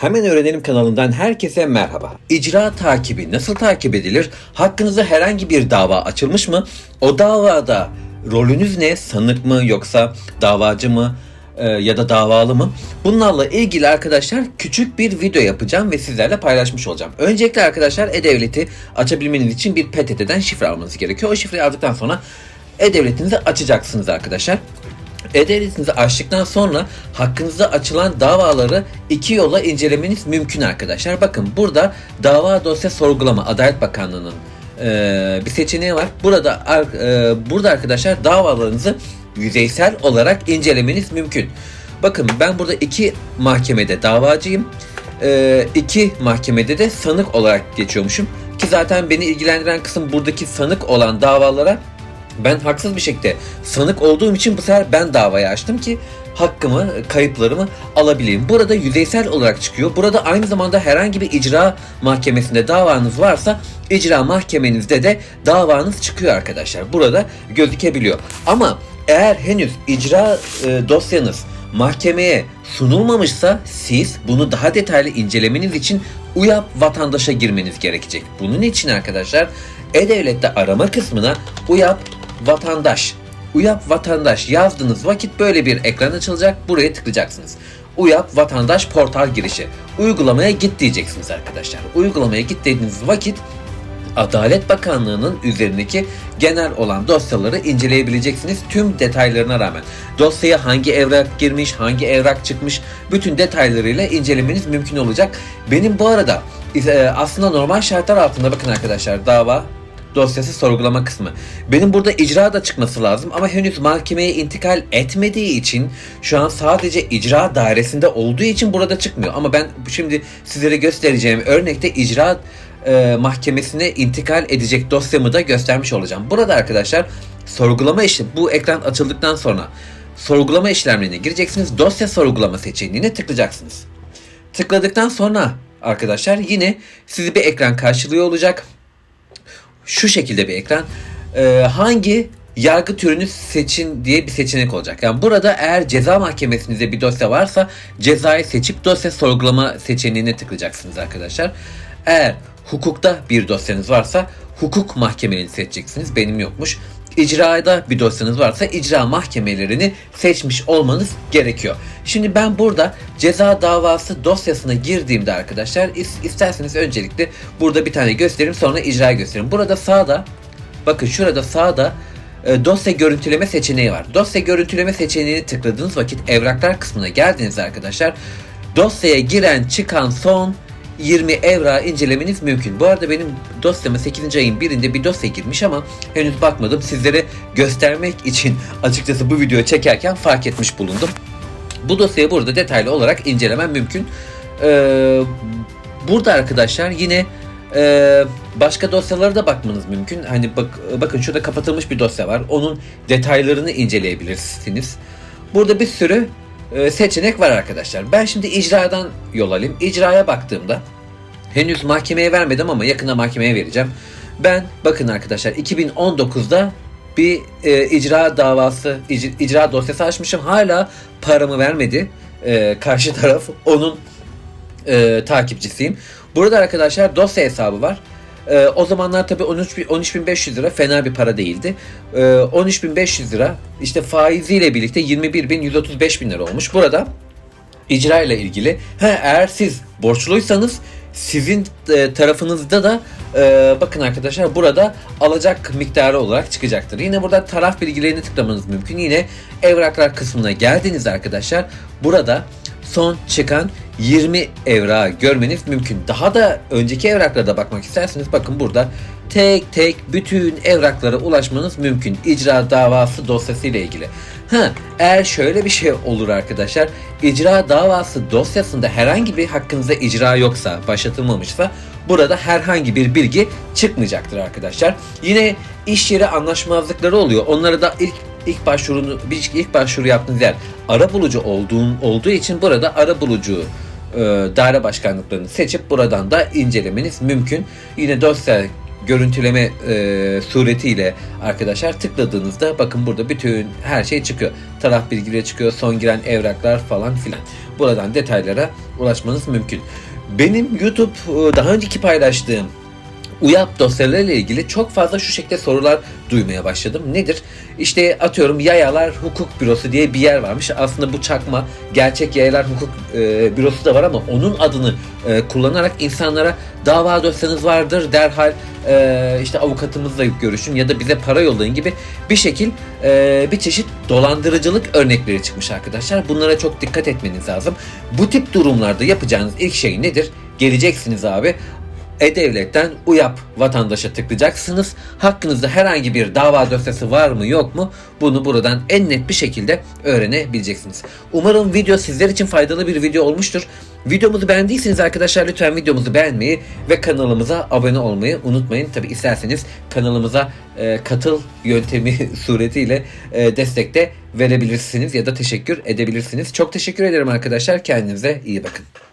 Hemen Öğrenelim kanalından herkese merhaba. İcra takibi nasıl takip edilir? Hakkınızda herhangi bir dava açılmış mı? O davada rolünüz ne? Sanık mı yoksa davacı mı? e, ya da davalı mı? Bunlarla ilgili arkadaşlar küçük bir video yapacağım ve sizlerle paylaşmış olacağım. Öncelikle arkadaşlar E-Devlet'i açabilmeniz için bir PTT'den şifre almanız gerekiyor. O şifreyi aldıktan sonra E-Devlet'inizi açacaksınız arkadaşlar. E-Devlet'inizi açtıktan sonra hakkınızda açılan davaları iki yolla incelemeniz mümkün arkadaşlar. Bakın burada dava dosya sorgulama Adalet Bakanlığı'nın e, bir seçeneği var. Burada e, burada arkadaşlar davalarınızı yüzeysel olarak incelemeniz mümkün. Bakın ben burada iki mahkemede davacıyım. E, iki mahkemede de sanık olarak geçiyormuşum. Ki zaten beni ilgilendiren kısım buradaki sanık olan davalara ben haksız bir şekilde sanık olduğum için bu sefer ben davayı açtım ki hakkımı, kayıplarımı alabileyim. Burada yüzeysel olarak çıkıyor. Burada aynı zamanda herhangi bir icra mahkemesinde davanız varsa icra mahkemenizde de davanız çıkıyor arkadaşlar. Burada gözükebiliyor. Ama eğer henüz icra e, dosyanız mahkemeye sunulmamışsa siz bunu daha detaylı incelemeniz için UYAP vatandaşa girmeniz gerekecek. Bunun için arkadaşlar E-Devlet'te arama kısmına UYAP vatandaş UYAP vatandaş yazdığınız vakit böyle bir ekran açılacak. Buraya tıklayacaksınız. UYAP vatandaş portal girişi. Uygulamaya git diyeceksiniz arkadaşlar. Uygulamaya git dediğiniz vakit Adalet Bakanlığı'nın üzerindeki genel olan dosyaları inceleyebileceksiniz tüm detaylarına rağmen. Dosyaya hangi evrak girmiş, hangi evrak çıkmış bütün detaylarıyla incelemeniz mümkün olacak. Benim bu arada e, aslında normal şartlar altında bakın arkadaşlar dava dosyası sorgulama kısmı. Benim burada icra da çıkması lazım ama henüz mahkemeye intikal etmediği için şu an sadece icra dairesinde olduğu için burada çıkmıyor. Ama ben şimdi sizlere göstereceğim örnekte icra e, mahkemesine intikal edecek dosyamı da göstermiş olacağım. Burada arkadaşlar sorgulama işi bu ekran açıldıktan sonra sorgulama işlemlerine gireceksiniz. Dosya sorgulama seçeneğine tıklayacaksınız. Tıkladıktan sonra arkadaşlar yine sizi bir ekran karşılıyor olacak şu şekilde bir ekran. Ee, hangi yargı türünü seçin diye bir seçenek olacak. Yani burada eğer ceza mahkemesinizde bir dosya varsa cezayı seçip dosya sorgulama seçeneğine tıklayacaksınız arkadaşlar. Eğer hukukta bir dosyanız varsa hukuk mahkemelerini seçeceksiniz. Benim yokmuş. İcrada bir dosyanız varsa icra mahkemelerini seçmiş olmanız gerekiyor. Şimdi ben burada ceza davası dosyasına girdiğimde arkadaşlar is- isterseniz öncelikle burada bir tane göstereyim sonra icra göstereyim. Burada sağda bakın şurada sağda e, dosya görüntüleme seçeneği var. Dosya görüntüleme seçeneğini tıkladığınız vakit evraklar kısmına geldiğinizde arkadaşlar dosyaya giren çıkan son 20 evra incelemeniz mümkün. Bu arada benim dosyama 8. ayın birinde bir dosya girmiş ama henüz bakmadım. Sizlere göstermek için açıkçası bu videoyu çekerken fark etmiş bulundum. Bu dosyayı burada detaylı olarak incelemem mümkün. Ee, burada arkadaşlar yine e, başka dosyalara da bakmanız mümkün. Hani bak, bakın şurada kapatılmış bir dosya var. Onun detaylarını inceleyebilirsiniz. Burada bir sürü seçenek var arkadaşlar. Ben şimdi icradan yol alayım. İcraya baktığımda henüz mahkemeye vermedim ama yakında mahkemeye vereceğim. Ben bakın arkadaşlar 2019'da bir e, icra davası, ic- icra dosyası açmışım. Hala paramı vermedi e, karşı taraf. Onun e, takipçisiyim. Burada arkadaşlar dosya hesabı var. E, o zamanlar tabii 13 bin- 13.500 lira fena bir para değildi. E, 13.500 lira işte faiziyle birlikte 21.135 bin lira olmuş. Burada icra ile ilgili ha, eğer siz borçluysanız sizin e, tarafınızda da e, bakın arkadaşlar burada alacak miktarı olarak çıkacaktır. Yine burada taraf bilgilerini tıklamanız mümkün. Yine evraklar kısmına geldiğinizde arkadaşlar burada son çıkan 20 evra görmeniz mümkün. Daha da önceki evraklara da bakmak isterseniz bakın burada tek tek bütün evraklara ulaşmanız mümkün. İcra davası dosyası ile ilgili. Ha, eğer şöyle bir şey olur arkadaşlar, icra davası dosyasında herhangi bir hakkınızda icra yoksa, başlatılmamışsa burada herhangi bir bilgi çıkmayacaktır arkadaşlar. Yine iş yeri anlaşmazlıkları oluyor. Onları da ilk ilk başvurunu ilk başvuru yaptığınız yer ara bulucu olduğun olduğu için burada ara bulucu e, daire başkanlıklarını seçip buradan da incelemeniz mümkün. Yine dosya görüntüleme e, suretiyle arkadaşlar tıkladığınızda bakın burada bütün her şey çıkıyor. Taraf bilgileri çıkıyor, son giren evraklar falan filan. buradan detaylara ulaşmanız mümkün. Benim YouTube e, daha önceki paylaştığım UYAP dosyalarıyla ilgili çok fazla şu şekilde sorular duymaya başladım. Nedir? İşte atıyorum Yayalar Hukuk Bürosu diye bir yer varmış. Aslında bu çakma gerçek Yayalar Hukuk e, Bürosu da var ama onun adını e, kullanarak insanlara dava dosyanız vardır derhal e, işte avukatımızla görüşün ya da bize para yollayın gibi bir şekil e, bir çeşit dolandırıcılık örnekleri çıkmış arkadaşlar. Bunlara çok dikkat etmeniz lazım. Bu tip durumlarda yapacağınız ilk şey nedir? Geleceksiniz abi e-Devlet'ten UYAP vatandaşa tıklayacaksınız. Hakkınızda herhangi bir dava dosyası var mı yok mu bunu buradan en net bir şekilde öğrenebileceksiniz. Umarım video sizler için faydalı bir video olmuştur. Videomuzu beğendiyseniz arkadaşlar lütfen videomuzu beğenmeyi ve kanalımıza abone olmayı unutmayın. Tabi isterseniz kanalımıza e, katıl yöntemi suretiyle e, destek de verebilirsiniz ya da teşekkür edebilirsiniz. Çok teşekkür ederim arkadaşlar. Kendinize iyi bakın.